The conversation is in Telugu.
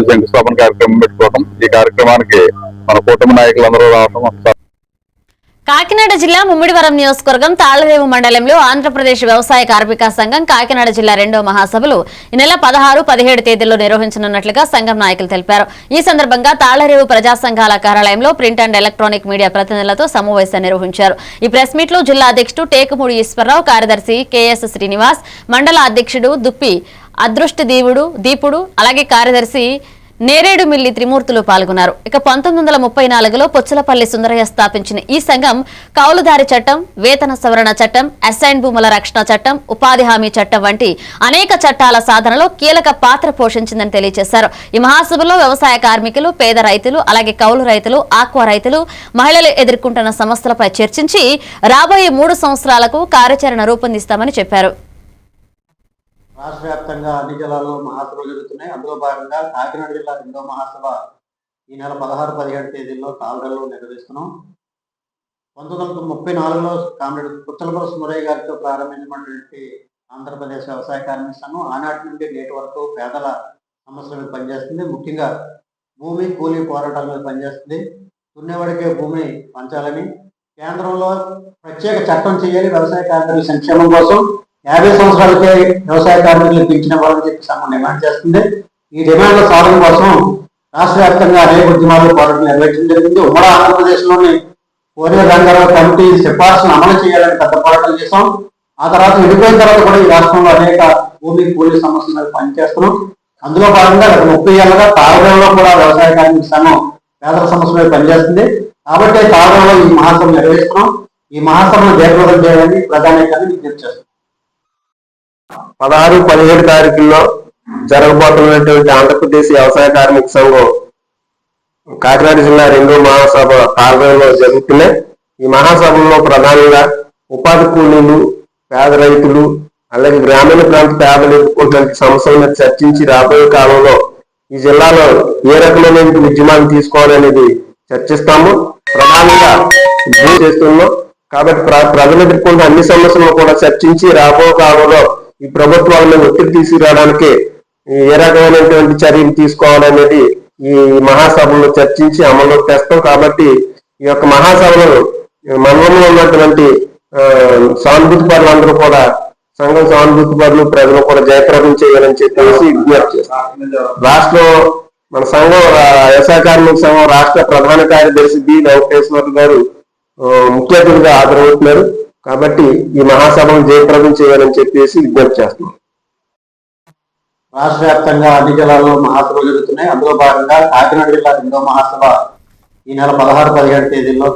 రోజు శంకుస్థాపన కార్యక్రమం పెట్టుకోవడం ఈ కార్యక్రమానికి మన కుటుంబ నాయకులందరూ రావడం కాకినాడ జిల్లా ముమ్మిడివరం నియోజకవర్గం తాళరేవు మండలంలో ఆంధ్రప్రదేశ్ వ్యవసాయ కార్మిక సంఘం కాకినాడ జిల్లా రెండో మహాసభలు ఈ నెల పదహారు పదిహేడు తేదీల్లో నిర్వహించనున్నట్లుగా సంఘం నాయకులు తెలిపారు. ఈ సందర్భంగా తాళరేవు ప్రజా సంఘాల కార్యాలయంలో ప్రింట్ అండ్ ఎలక్ట్రానిక్ మీడియా ప్రతినిధులతో సమావేశం నిర్వహించారు. ఈ ప్రెస్ మీట్లో జిల్లా అధ్యక్షుడు టేకుమూడి ఈశ్వరరావు కార్యదర్శి కెఎస్ శ్రీనివాస్ మండల అధ్యక్షుడు దుప్పి అదృష్ట దీవుడు దీపుడు అలాగే కార్యదర్శి నేరేడు మిల్లి త్రిమూర్తులు పాల్గొన్నారు. ఇక పంతొమ్మిది వందల ముప్పై నాలుగులో పొచ్చలపల్లి సుందరయ్య స్థాపించిన ఈ సంఘం కౌలుదారి చట్టం వేతన సవరణ చట్టం అసైన్ భూముల రక్షణ చట్టం ఉపాధి హామీ చట్టం వంటి అనేక చట్టాల సాధనలో కీలక పాత్ర పోషించిందని తెలియజేశారు. ఈ మహాసభలో వ్యవసాయ కార్మికులు పేద రైతులు అలాగే కౌలు రైతులు ఆక్వా రైతులు మహిళలు ఎదుర్కొంటున్న సమస్యలపై చర్చించి రాబోయే మూడు సంవత్సరాలకు కార్యాచరణ రూపొందిస్తామని చెప్పారు. రాష్ట్ర వ్యాప్తంగా అన్ని జిల్లాల్లో మహాసభలు జరుగుతున్నాయి. అందులో భాగంగా కాకినాడ జిల్లా రెండో మహాసభ ఈ నెల పదహారు పదిహేడు తేదీల్లో తాళగల్లో నిర్వహిస్తున్నాం. పంతొమ్మిది వందల ముప్పై నాలుగులో కామ్రేడ్ పుచ్చలపూర సుమరయ్య గారితో ప్రారంభించినటువంటి ఆంధ్రప్రదేశ్ వ్యవసాయ కార్మిక సంఘం ఆనాటి నుండి నేటి వరకు పేదల సమస్యల మీద పనిచేస్తుంది. ముఖ్యంగా భూమి కూలీ పోరాటాల మీద పనిచేస్తుంది. దున్నేవాడికే భూమి పంచాలని కేంద్రంలో ప్రత్యేక చట్టం చేయాలి. వ్యవసాయ కార్మికుల సంక్షేమం కోసం యాభై సంవత్సరాలకే వ్యవసాయ కార్మికులు పెంచిన వాళ్ళని చెప్పి సంఘం డిమాండ్ చేస్తుంది. ఈ డిమాండ్ల సాధన కోసం రాష్ట్ర వ్యాప్తంగా అనేక ఉద్యమాలు పోరాటం నిర్వహించడం జరిగింది. ఉమ్మడి ఆంధ్రప్రదేశ్లోని కోరియ రంగారావు కమిటీ సిఫార్సును అమలు చేయాలని పెద్ద పోరాటం చేశాం. ఆ తర్వాత విడిపోయిన తర్వాత కూడా ఈ రాష్ట్రంలో అనేక భూమి కూలీ సమస్యల మీద పనిచేస్తున్నాం. అందులో భాగంగా గత ముప్పై ఏళ్ళగా తాగడంలో కూడా వ్యవసాయ కార్మిక సంఘం పేదల సమస్య మీద పనిచేస్తుంది. కాబట్టి తాగడంలో ఈ మహాసభ నిర్వహిస్తున్నాం. ఈ మహాసభను జయప్రదం చేయాలని ప్రధానికాన్ని విజ్ఞప్తి చేస్తున్నాం పదహారు పదిహేడు తారీఖుల్లో జరగబోతున్నటువంటి ఆంధ్రప్రదేశ్ వ్యవసాయ కార్మిక సంఘం కాకినాడ జిల్లా రెండో మహాసభ పాల్గొనలో జరుగుతున్నాయి ఈ మహాసభలో ప్రధానంగా ఉపాధి కూలీలు పేద రైతులు అలాగే గ్రామీణ ప్రాంత పేదలు ఎదుర్కొంటున్న సమస్యలను చర్చించి రాబోయే కాలంలో ఈ జిల్లాలో ఏ రకమైన ఉద్యమాలు తీసుకోవాలనేది చర్చిస్తాము. ప్రధానంగా చేస్తున్నాం కాబట్టి ప్ర- ప్రజలు ఎదుర్కొంటున్న అన్ని సమస్యలను కూడా చర్చించి రాబోయే కాలంలో ఈ ప్రభుత్వాల మీద ఒత్తిడి తీసుకురావడానికి ఏ రకమైనటువంటి చర్యలు తీసుకోవాలనేది ఈ మహాసభలో చర్చించి అమల్లోకి తెస్తాం కాబట్టి ఈ యొక్క మహాసభలో మండలంలో ఉన్నటువంటి సానుభూతి పరులందరూ కూడా సంఘం సానుభూతి పరులు ప్రజలు కూడా జయప్రదం చేయాలని చెప్పేసి విజ్ఞప్తి చేస్తాం. రాష్ట్రం మన సంఘం రా- వ్యవసాయ కార్మిక సంఘం రాష్ట్ర ప్రధాన కార్యదర్శి బి వెంకటేశ్వర గారు ముఖ్య అతిథిగా హాజరవుతున్నారు. కాబట్టి ఈ మహాసభను జయప్రదం చేయాలని చెప్పేసి విజ్ఞప్తి చేస్తున్నాం. రాష్ట్ర వ్యాప్తంగా అన్ని జిల్లాల్లో మహాసభలు జరుగుతున్నాయి. అందులో భాగంగా కాకినాడ జిల్లా రెండో మహాసభ ఈ నెల పదహారు పదిహేడు తేదీల్లో